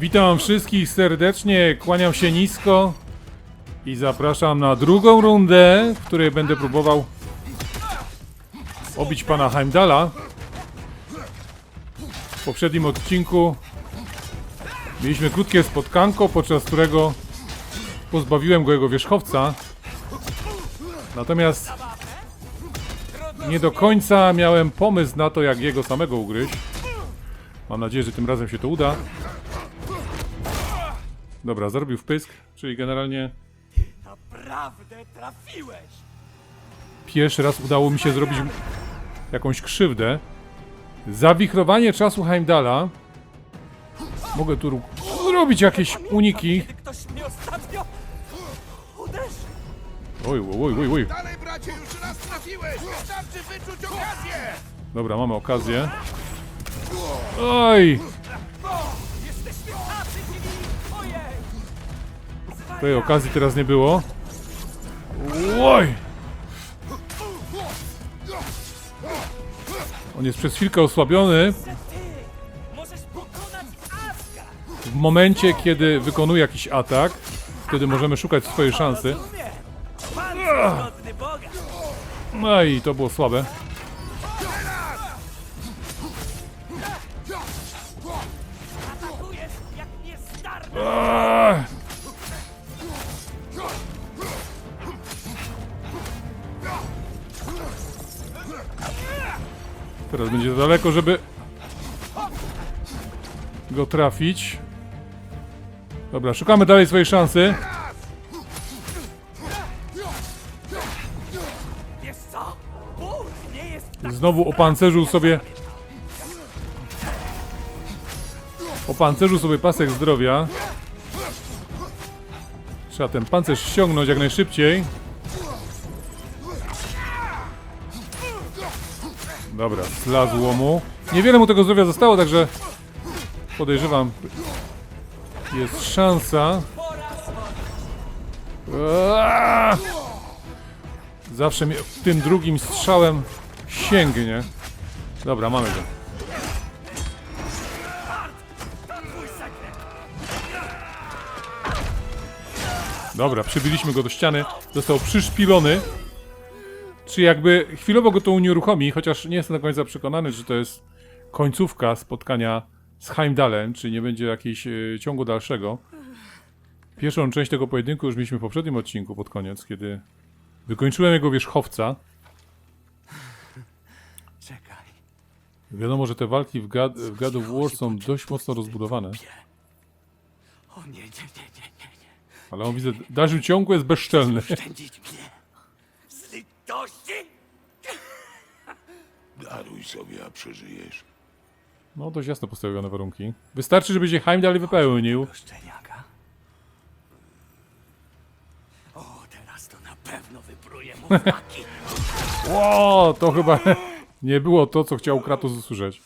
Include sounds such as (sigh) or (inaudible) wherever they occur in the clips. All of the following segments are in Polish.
Witam wszystkich serdecznie, kłaniam się nisko i zapraszam na drugą rundę, w której będę próbował obić pana Heimdala. W poprzednim odcinku mieliśmy krótkie spotkanko, podczas którego pozbawiłem go jego wierzchowca. Natomiast nie do końca miałem pomysł na to, jak jego samego ugryźć. Mam nadzieję, że tym razem się to uda. Dobra, zrobił wpysk, czyli generalnie Naprawdę trafiłeś! pierwszy raz udało mi się zrobić jakąś krzywdę. Zawichrowanie czasu Heimdala. Mogę tu ru- robić jakieś uniki. Kiedy ktoś mnie ostatnio uderzył! Oj, oj, oj, oj. Dalej, bracie, już raz trafiłeś! Wystarczy wyczuć okazję! Dobra, mamy okazję. Oj! Tej okazji teraz nie było. Oj! On jest przez chwilkę osłabiony. W momencie, kiedy wykonuje jakiś atak, wtedy możemy szukać swojej szansy. No i to było słabe. Teraz będzie za daleko, żeby go trafić. Dobra, szukamy dalej swojej szansy. Tak Znowu opancerzył sobie. Opancerzył sobie pasek zdrowia. Trzeba ten pancerz ściągnąć jak najszybciej. Dobra, zlazło mu. Niewiele mu tego zdrowia zostało, także podejrzewam. Jest szansa. Zawsze tym drugim strzałem sięgnie. Dobra, mamy go. Dobra, przybiliśmy go do ściany. Został przyszpilony. Czy jakby chwilowo go to unieruchomi, chociaż nie jestem do końca przekonany, czy to jest końcówka spotkania z Heimdallem, czy nie będzie jakiegoś e, ciągu dalszego. Pierwszą część tego pojedynku już mieliśmy w poprzednim odcinku pod koniec, kiedy wykończyłem jego wierzchowca. Czekaj. Wiadomo, że te walki w God, w God of War są dość mocno rozbudowane. O nie, nie, nie, nie, nie. Ale on widzę, dalszy ciągu jest bezczelny. Szczędzić mnie! Litości! Daruj sobie, a przeżyjesz. No, dość jasno postawione warunki. Wystarczy, żeby się Heimdall wypełnił. Szczeniaka. O, teraz to na pewno wypruje mu flaki. (laughs) Ło, to chyba (laughs) nie było to, co chciał Kratos usłyszeć.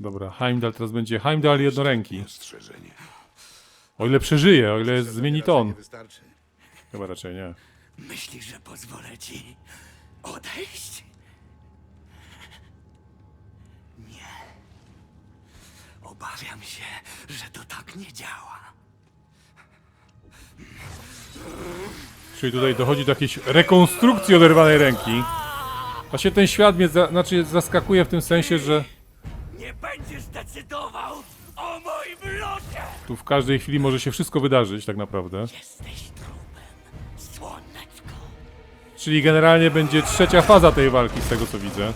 Dobra, Heimdall teraz będzie Heimdall jednoręki. O ile przeżyje, o ile zmieni ton. Wystarczy. Chyba raczej nie. Myślisz, że pozwolę ci odejść? Nie. Obawiam się, że to tak nie działa. Czyli tutaj dochodzi do jakiejś rekonstrukcji oderwanej ręki. Właśnie ten świat mnie za, znaczy zaskakuje w tym sensie, że Nie będziesz decydował o moim losie! tu w każdej chwili może się wszystko wydarzyć tak naprawdę. Jesteś trupem. Czyli generalnie będzie trzecia faza tej walki, z tego co widzę.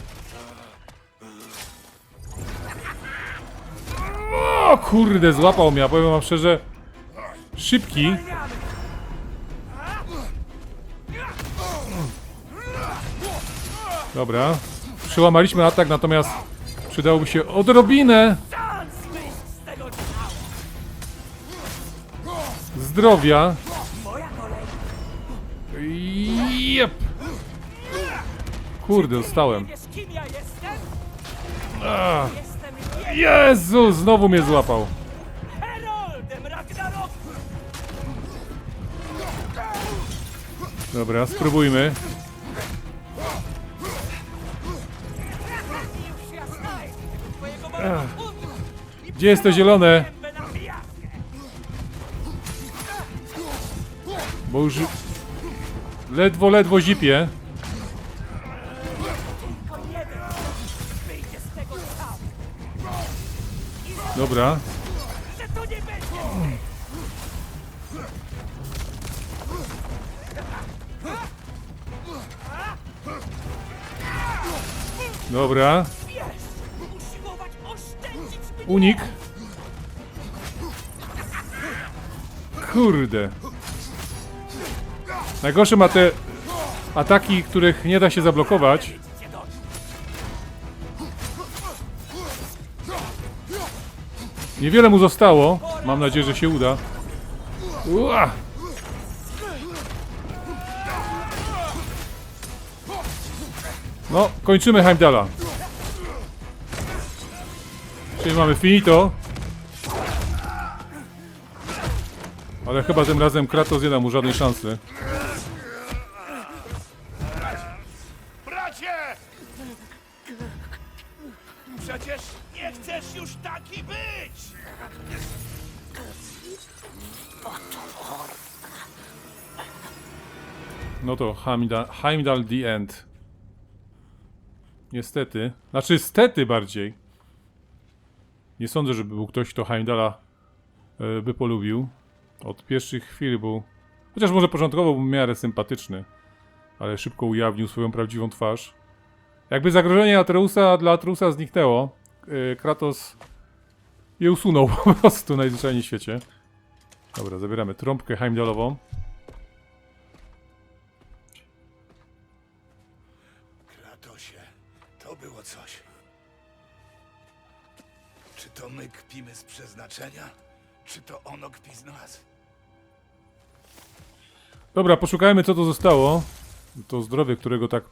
O kurde, złapał mnie, a powiem wam szczerze. Szybki. Dobra. Przełamaliśmy atak, natomiast przydałoby się odrobinę zdrowia. kurde, dostałem. Ah. Jezu, znowu mnie złapał. Dobra, spróbujmy. Ah. Gdzie jest to zielone? Bo już ledwo, ledwo zipie. Dobra. Dobra. Unik. Kurde. Najgorsze ma te ataki, których nie da się zablokować. Niewiele mu zostało. Mam nadzieję, że się uda. Ua! No, kończymy Heimdala. Czyli mamy finito. Ale chyba tym razem Kratos nie da mu żadnej szansy. To Heimdall, Heimdall the End. Niestety. Znaczy, stety bardziej. Nie sądzę, żeby był ktoś, kto Heimdalla e, by polubił. Od pierwszych chwil był... Chociaż może początkowo był w miarę sympatyczny. Ale szybko ujawnił swoją prawdziwą twarz. Jakby zagrożenie Atreusa dla Atreusa zniknęło, e, Kratos je usunął (laughs) po prostu najzwyczajniej w świecie. Dobra, zabieramy trąbkę Heimdallową. Z przeznaczenia? Czy to ono kpi z nas? Dobra, poszukajmy co to zostało. To zdrowie, którego tak,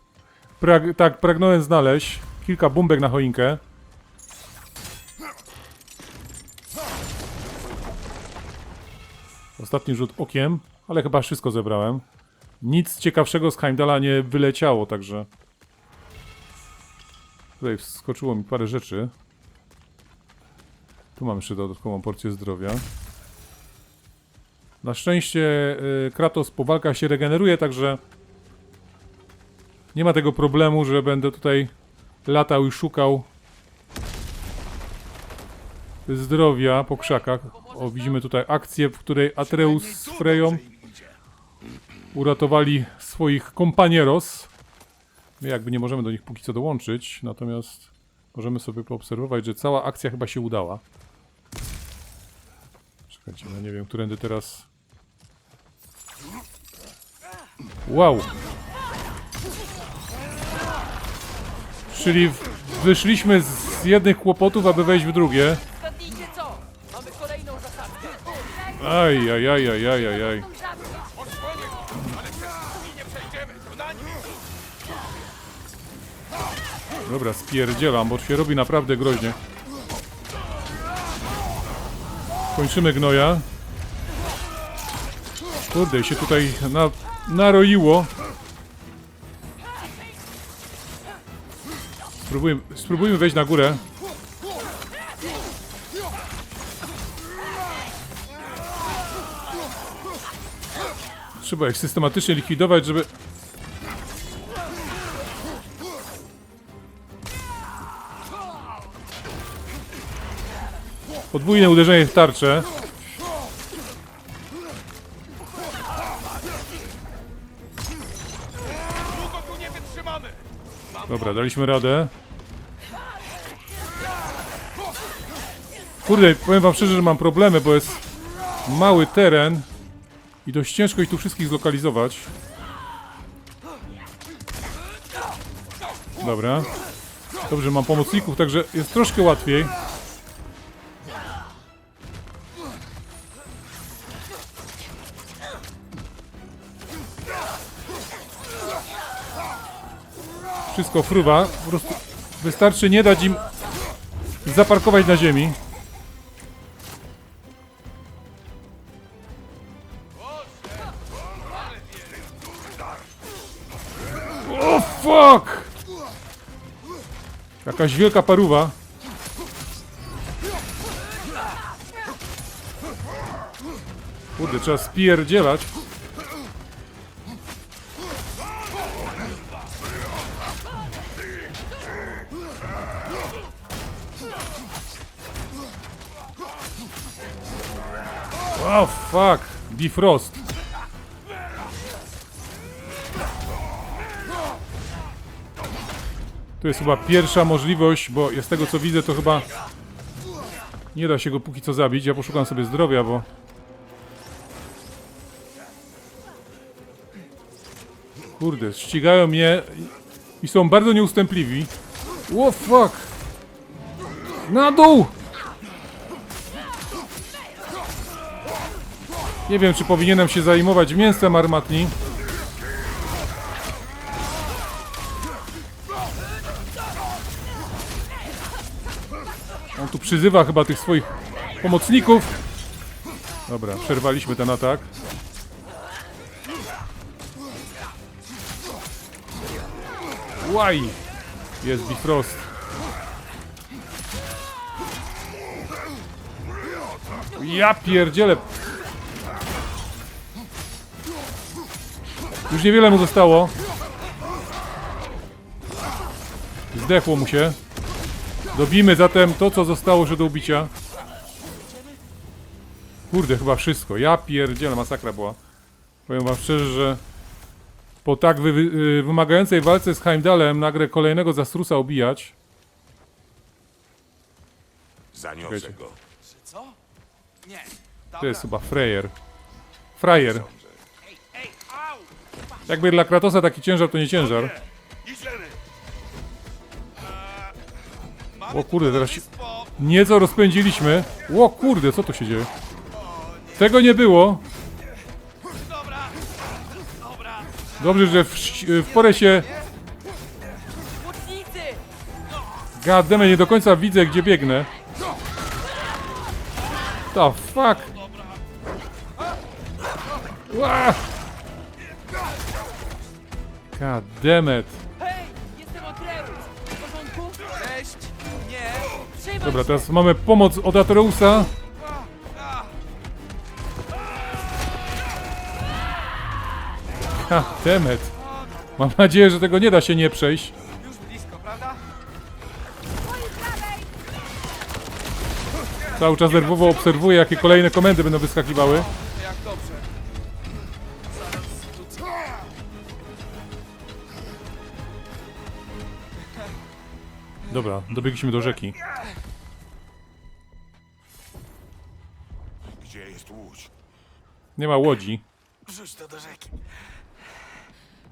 prag tak pragnąłem znaleźć. Kilka bombek na choinkę. Ostatni rzut okiem, ale chyba wszystko zebrałem. Nic ciekawszego z Heimdalla nie wyleciało, także... Tutaj wskoczyło mi parę rzeczy. Tu mam jeszcze dodatkową porcję zdrowia. Na szczęście y, Kratos po walkach się regeneruje, także nie ma tego problemu, że będę tutaj latał i szukał zdrowia po krzakach. O, widzimy tutaj akcję, w której Atreus z Freją uratowali swoich kompanieros. My jakby nie możemy do nich póki co dołączyć, natomiast możemy sobie poobserwować, że cała akcja chyba się udała. Nie wiem, którędy teraz... Wow! Czyli wyszliśmy z jednych kłopotów, aby wejść w drugie. Zgadnijcie co? Mamy kolejną zasadzkę. Aj, aj, aj, aj, aj, aj, aj. Dobra, spierdzielam, bo się robi naprawdę groźnie. Kończymy gnoja. Kurde, się tutaj na, naroiło. Spróbujmy, spróbujmy wejść na górę. Trzeba ich systematycznie likwidować, żeby... Podwójne uderzenie w tarczę. Dobra, daliśmy radę. Kurde, powiem wam szczerze, że mam problemy, bo jest mały teren i dość ciężko ich tu wszystkich zlokalizować. Dobra. Dobrze, mam pomocników, także jest troszkę łatwiej. Wszystko fruwa. Po prostu wystarczy nie dać im zaparkować na ziemi. O fuck! Jakaś wielka paruwa. Kurde, trzeba spierdzielać. Oh fuck! Bifrost. Tu jest chyba pierwsza możliwość, bo z tego co widzę to chyba nie da się go póki co zabić. Ja poszukam sobie zdrowia, bo Kurde, ścigają mnie i- są bardzo nieustępliwi. What fuck? Na dół! Nie wiem, czy powinienem się zajmować mięsem armatni. On tu przyzywa chyba tych swoich pomocników. Dobra, przerwaliśmy ten atak. Łaj! Jest Bifrost. Ja pierdzielę. Już niewiele mu zostało. Zdechło mu się. Dobijmy zatem to, co zostało jeszcze do ubicia. Kurde, chyba wszystko. Ja pierdzielę, masakra była. Powiem wam szczerze, że po tak wy, wy, wymagającej walce z Heimdallem nagle kolejnego zastrusa obijać. Zaniosę go. Co? Nie. To jest chyba Freyr. Frajer. Jakby dla Kratosa taki ciężar to nie ciężar. O kurde, teraz się... Nieco rozpędziliśmy. O kurde, co tu się dzieje? Tego nie było. Dobrze, że w, w porę się... Gademy, nie do końca widzę, gdzie biegnę. The fuck? God damn it. Hej! Jestem Atreus! W porządku? Cześć! Nie! Trzymaj Dobra, się! teraz mamy pomoc od Atreusa. Damn it. Mam nadzieję, że tego nie da się nie przejść. Już blisko, prawda? Cały czas nerwowo obserwuję, jakie kolejne komendy będą wyskakiwały. Dobra, dobiegliśmy do rzeki. Gdzie jest łódź? Nie ma łodzi. Wrzuć to do rzeki.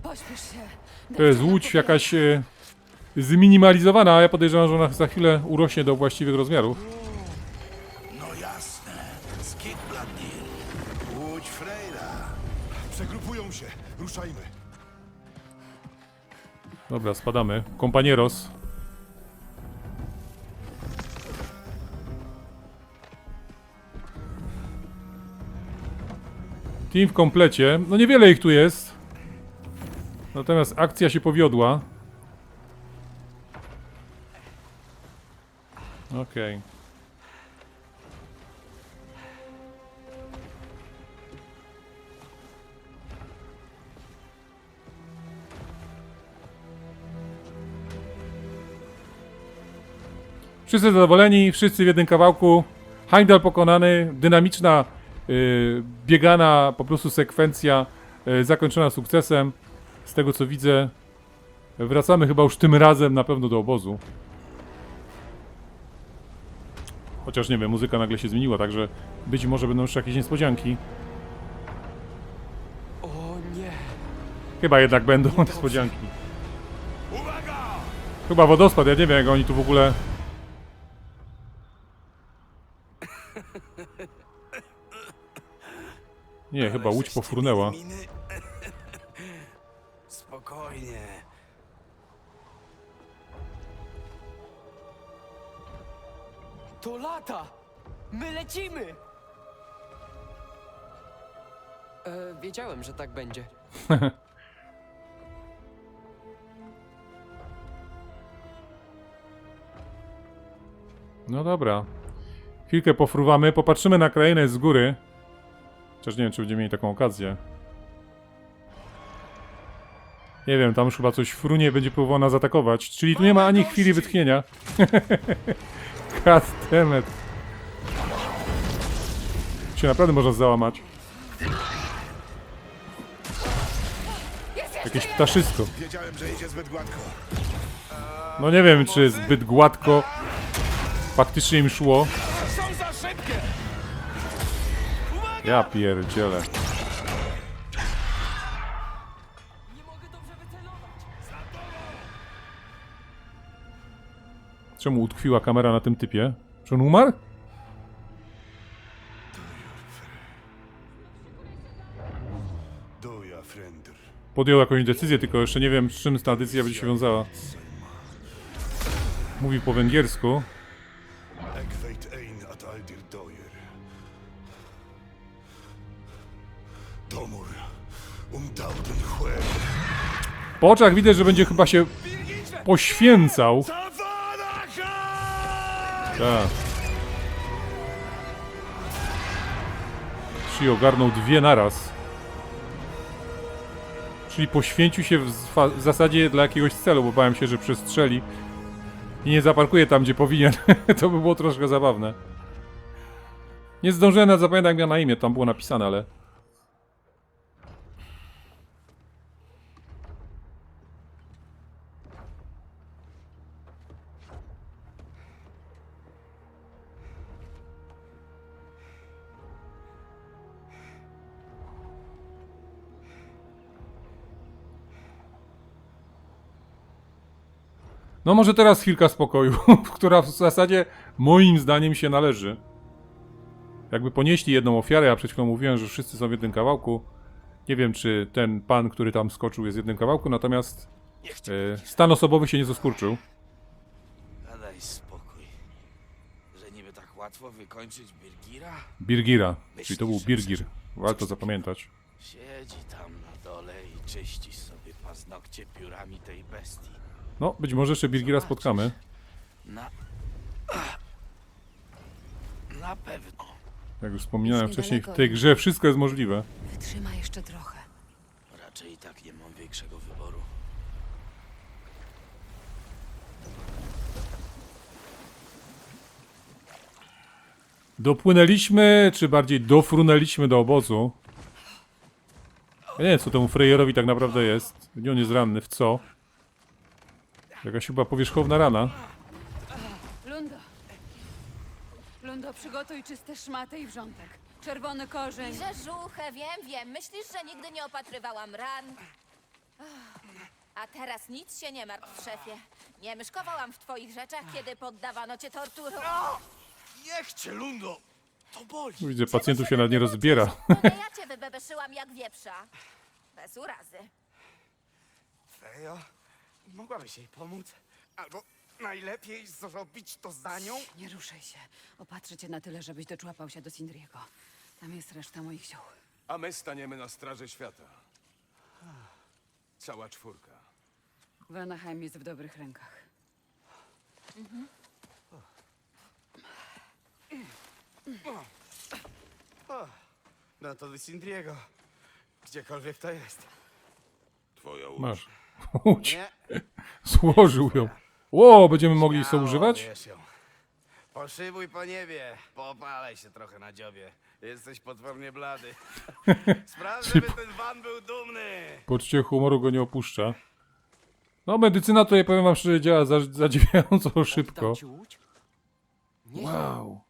Pośpiesz się! To jest łódź jakaś e, zminimalizowana, a ja podejrzewam, że ona za chwilę urośnie do właściwych rozmiarów. No jasne. Skidbladnir. Łódź Freyra. Przegrupują się. Ruszajmy. Dobra, spadamy. Kompanieros. Team w komplecie. No niewiele ich tu jest. Natomiast akcja się powiodła. Okej. Wszyscy zadowoleni, wszyscy w jednym kawałku. Heimdall pokonany, dynamiczna, biegana po prostu sekwencja y, zakończona sukcesem. Z tego co widzę, wracamy chyba już tym razem na pewno do obozu. Chociaż nie wiem, muzyka nagle się zmieniła, także być może będą jeszcze jakieś niespodzianki. O nie! Chyba jednak będą (laughs) niespodzianki. Uwaga! Chyba wodospad, ja nie wiem jak oni tu w ogóle... Nie, chyba łódź pofrunęła. Miny. (laughs) Spokojnie. To lata! My lecimy! E, wiedziałem, że tak będzie. (laughs) No dobra. Chwilkę pofruwamy, popatrzymy na krainę z góry. Chociaż nie wiem, czy będziemy mieli taką okazję. Nie wiem, tam już chyba coś frunie będzie próbował nas atakować. Czyli tu nie ma ani chwili wytchnienia. (laughs) God damn it. Cię naprawdę można załamać. Jakieś ptaszysko. No nie wiem, czy zbyt gładko faktycznie im szło. Ja pierdzielę. Czemu utkwiła kamera na tym typie? Czy on umarł? Podjął jakąś decyzję, tylko jeszcze nie wiem, z czym ta decyzja będzie się wiązała. Mówi po węgiersku. Po oczach widać, że będzie chyba się poświęcał. Tak. Czyli ogarnął dwie naraz. Czyli poświęcił się w, w zasadzie dla jakiegoś celu, bo bałem się, że przestrzeli i nie zaparkuje tam, gdzie powinien. (laughs) to by było troszkę zabawne. Nie zdążyłem nawet zapamiętać, jak miał na imię, tam było napisane, ale... No może teraz chwilka spokoju, (laughs) która w zasadzie moim zdaniem się należy. Jakby ponieśli jedną ofiarę, a przed chwilą mówiłem, że wszyscy są w jednym kawałku. Nie wiem, czy ten pan, który tam skoczył jest w jednym kawałku, natomiast e, stan osobowy się nie zaskurczył. Daj spokój. Że niby tak łatwo wykończyć Birgira? Birgira, czyli to był Birgir. Warto zapamiętać. Siedzi tam na dole i czyści sobie paznokcie piórami tej bestii. No, być może jeszcze Birgira spotkamy. Na... Na pewno. Jak już wspominałem Jest wcześniej, w niedaleko. tej grze wszystko jest możliwe. Wytrzyma jeszcze trochę. Raczej i tak nie mam większego wyboru. Dopłynęliśmy, czy bardziej dofrunęliśmy do obozu. Ja nie wiem, co temu Freyerowi tak naprawdę jest. Nie on jest ranny, w co? Jakaś chyba powierzchowna rana. Lundo. Lundo, przygotuj czyste szmaty i wrzątek. Czerwony korzeń. Rzeżuchę, wiem, wiem. Myślisz, że nigdy nie opatrywałam ran? A teraz nic się nie martw, szefie. Nie myszkowałam w twoich rzeczach, kiedy poddawano cię torturom. Niech cię, Lundo! To boli! Widzę, pacjentów się nawet nie rozbiera. To nie ja cię wybebeszyłam jak wieprza. Bez urazy. Fejo, mogłabyś jej pomóc? Albo najlepiej zrobić to za nią? Nie ruszaj się. Opatrzę cię na tyle, żebyś doczłapał się do Sindriego. Tam jest reszta moich ziół. A my staniemy na straży świata. Cała czwórka. Vanaheim jest w dobrych rękach. No to do Sindriego. Gdziekolwiek to jest. Twoja. Masz. Łódź. Złożył ją. Ło, będziemy mogli sobie używać? ją. Poszybuj po niebie. Popalaj się trochę na dziobie. Jesteś potwornie blady. (laughs) Spraw, żeby ten van był dumny. Poczucie humoru go nie opuszcza. No, medycyna to, ja powiem wam szczerze, działa za, zadziwiająco szybko. Oddam ci łódź? Nie Wow.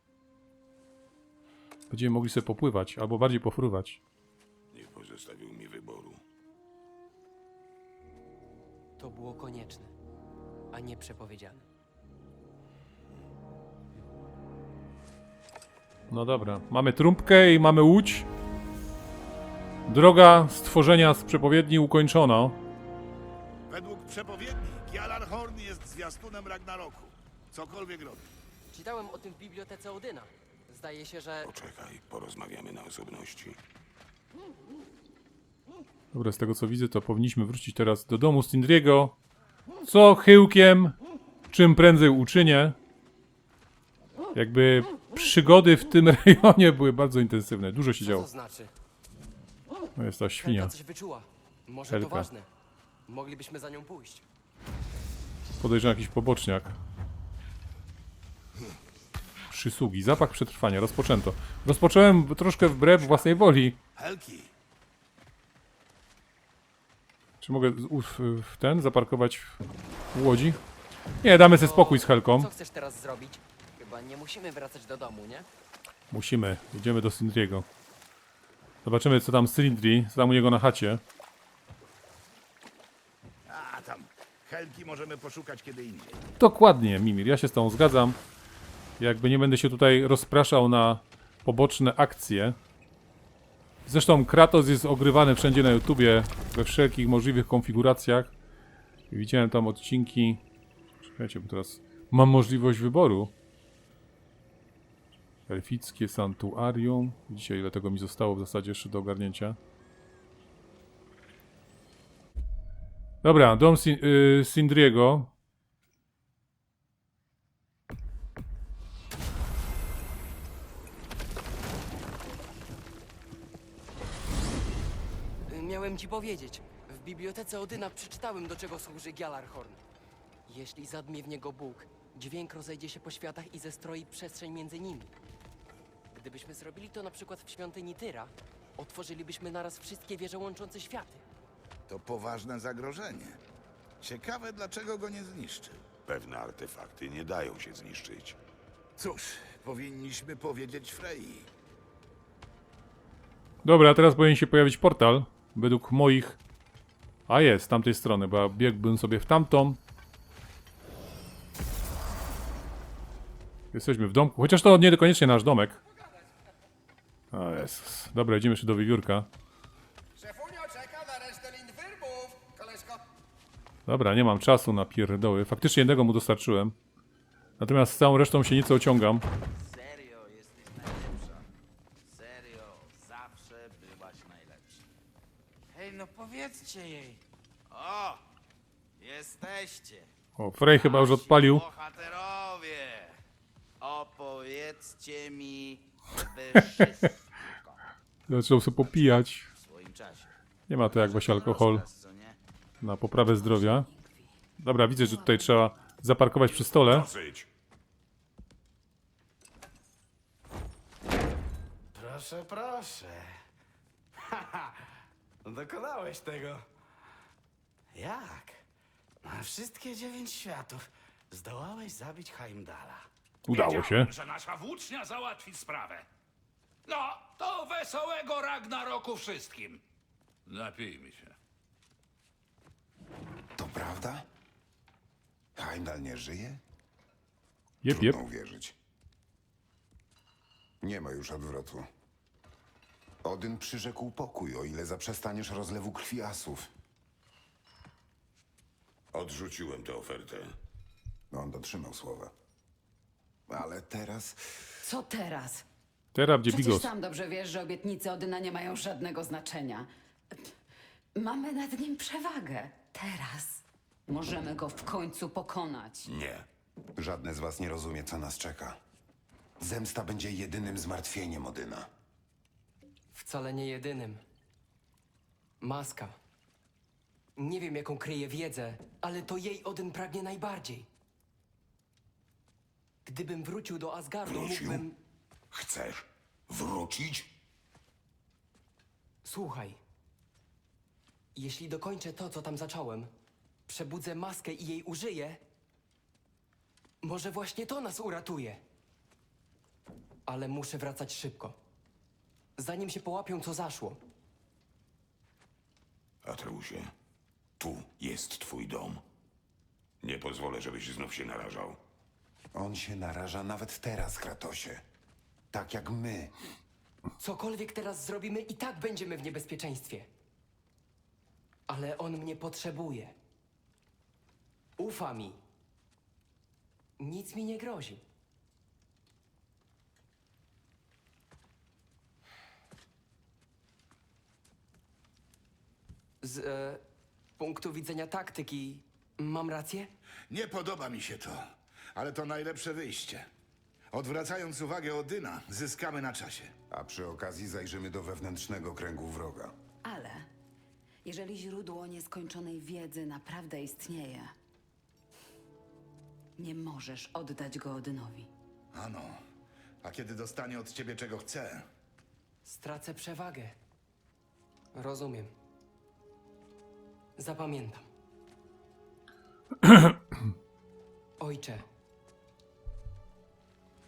Będziemy mogli sobie popływać, albo bardziej pofruwać. Nie pozostawił mi To było konieczne, a nie przepowiedziane. No dobra, mamy trumpkę i mamy łódź. Droga stworzenia z przepowiedni ukończona. Według przepowiedni Gjallarhorn jest zwiastunem Ragnaroku. Cokolwiek robi. Czytałem o tym w bibliotece Odyna. Zdaje się, że Poczekaj, porozmawiamy na osobności. Dobra, z tego co widzę, to powinniśmy wrócić teraz do domu Stindriego. Co chyłkiem, czym prędzej uczynię. Jakby przygody w tym (laughs) rejonie były bardzo intensywne. Dużo się co działo. to znaczy? No jest ta świnia. coś wyczuła. Może Helka. to ważne. Moglibyśmy za nią pójść. Podejrzewam jakiś poboczniak. Przysługi. Zapach przetrwania. Rozpoczęto. Rozpocząłem troszkę wbrew własnej woli. Helki, Czy mogę w, w ten zaparkować w łodzi? Nie, damy sobie spokój z Helką. Co chcesz teraz zrobić? Chyba nie musimy wracać do domu, nie? Musimy. Jedziemy do Sindriego. Zobaczymy, co tam Sindri, co tam u niego na chacie. a tam. Helki możemy poszukać kiedy indziej. Dokładnie, Mimir, ja się z tą zgadzam. Jakby nie będę się tutaj rozpraszał na poboczne akcje. Zresztą Kratos jest ogrywany wszędzie na YouTubie, we wszelkich możliwych konfiguracjach. Widziałem tam odcinki. Czekajcie, bo teraz mam możliwość wyboru. Elfickie Santuarium. Dzisiaj ile tego mi zostało w zasadzie jeszcze do ogarnięcia. Dobra, dom y, Sindriego. Miałem ci powiedzieć. W bibliotece Odyna przeczytałem, do czego służy Gjalarhorn. Jeśli zadmie w niego Bóg, dźwięk rozejdzie się po światach i zestroi przestrzeń między nimi. Gdybyśmy zrobili to na przykład w świątyni Tyra, otworzylibyśmy naraz wszystkie wieże łączące światy. To poważne zagrożenie. Ciekawe, dlaczego go nie zniszczył. Pewne artefakty nie dają się zniszczyć. Cóż, powinniśmy powiedzieć Frei. Dobra, teraz powinien się pojawić portal. Według moich. A jest, z tamtej strony, bo ja biegłbym sobie w tamtą. Jesteśmy w domku, chociaż to nie koniecznie nasz domek. O Jezus. Dobra, idziemy jeszcze do wiewiórka. Dobra, nie mam czasu na pierdoły. Faktycznie jednego mu dostarczyłem. Natomiast z całą resztą się nieco ociągam. Serio, jesteś najlepsza. Serio, zawsze byłaś najlepsza. Hej, no powiedzcie jej. O, jesteście. O, Frey chyba już Nasi odpalił. Bohaterowie, opowiedzcie mi wy (laughs) wszystko Zaczął sobie popijać. w swoim czasie. Nie ma to jak właśnie alkohol Rozkaz, co nie? na poprawę zdrowia. Dobra, widzę, że tutaj trzeba zaparkować przy stole. Dosyć. Proszę, proszę. (laughs) Haha, dokonałeś tego. Jak? Na wszystkie dziewięć światów zdołałeś zabić Heimdala. Udało się. że nasza włócznia załatwi sprawę. No, to wesołego Ragnaroku wszystkim. Napijmy się. To prawda? Heimdall nie żyje? Jep, jep. Trudno uwierzyć. Nie ma już odwrotu. Odyn przyrzekł pokój, o ile zaprzestaniesz rozlewu krwi asów. Odrzuciłem tę ofertę. No, on dotrzymał słowa. Ale teraz Co teraz? Teraz gdzie Przecież Bigos. sam dobrze wiesz, że obietnice Odyna nie mają żadnego znaczenia. Mamy nad nim przewagę. Teraz możemy go w końcu pokonać. Nie. żadne z was nie rozumie, co nas czeka. Zemsta będzie jedynym zmartwieniem Odyna. Wcale nie jedynym. Maska. Nie wiem, jaką kryje wiedzę, ale to jej Odyn pragnie najbardziej. Gdybym wrócił do Asgardu, Wrócił? mógłbym... Chcesz wrócić? Słuchaj. Jeśli dokończę to, co tam zacząłem, przebudzę maskę i jej użyję, może właśnie to nas uratuje. Ale muszę wracać szybko. Zanim się połapią, co zaszło. Atreusie, tu jest twój dom. Nie pozwolę, żebyś znów się narażał. On się naraża nawet teraz, Kratosie. Tak jak my. Cokolwiek teraz zrobimy, i tak będziemy w niebezpieczeństwie. Ale on mnie potrzebuje. Ufa mi. Nic mi nie grozi. Z e, punktu widzenia taktyki, mam rację? Nie podoba mi się to, ale to najlepsze wyjście. Odwracając uwagę Odyna, zyskamy na czasie. A przy okazji zajrzymy do wewnętrznego kręgu wroga. Ale jeżeli źródło nieskończonej wiedzy naprawdę istnieje, nie możesz oddać go Odynowi. Ano, A kiedy dostanie od ciebie czego chce, Stracę przewagę. Rozumiem. Zapamiętam. (clears throat) Ojcze.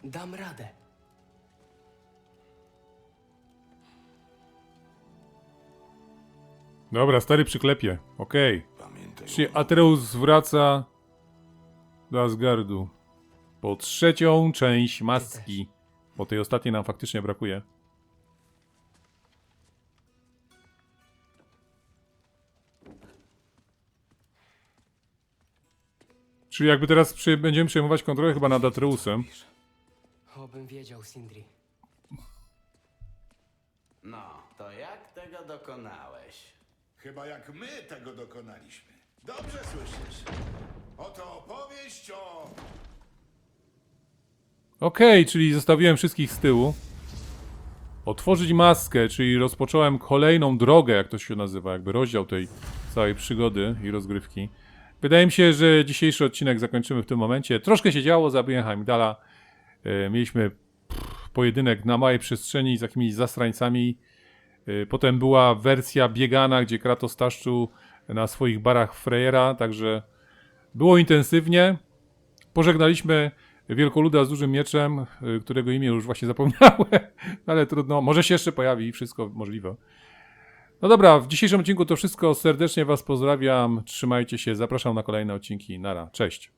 Dam radę. Dobra, stary przyklepie. Okej. Pamiętaj. Czyli Atreus wraca do Asgardu. Po trzecią część maski. Bo tej ostatniej nam faktycznie brakuje. Czyli jakby teraz przy, będziemy przejmować kontrolę chyba nad Atreusem. Obym wiedział, Sindri. No, to jak tego dokonałeś? chyba jak my tego dokonaliśmy. Dobrze słyszysz. Oto opowieść o... Okej, czyli zostawiłem wszystkich z tyłu. Otworzyć maskę, czyli rozpocząłem kolejną drogę, jak to się nazywa, jakby rozdział tej całej przygody i rozgrywki. Wydaje mi się, że dzisiejszy odcinek zakończymy w tym momencie. Troszkę się działo, zabiłem Heimdalla. E, mieliśmy pojedynek na małej przestrzeni z jakimiś zastrańcami. E, potem była wersja biegana, gdzie Kratos taszczył na swoich barach Freyera, także było intensywnie. Pożegnaliśmy wielkoluda z dużym mieczem, y, którego imię już właśnie zapomniałem, (laughs) ale trudno, może się jeszcze pojawi, wszystko możliwe. No dobra, w dzisiejszym odcinku to wszystko. Serdecznie Was pozdrawiam, trzymajcie się, zapraszam na kolejne odcinki. Nara, cześć.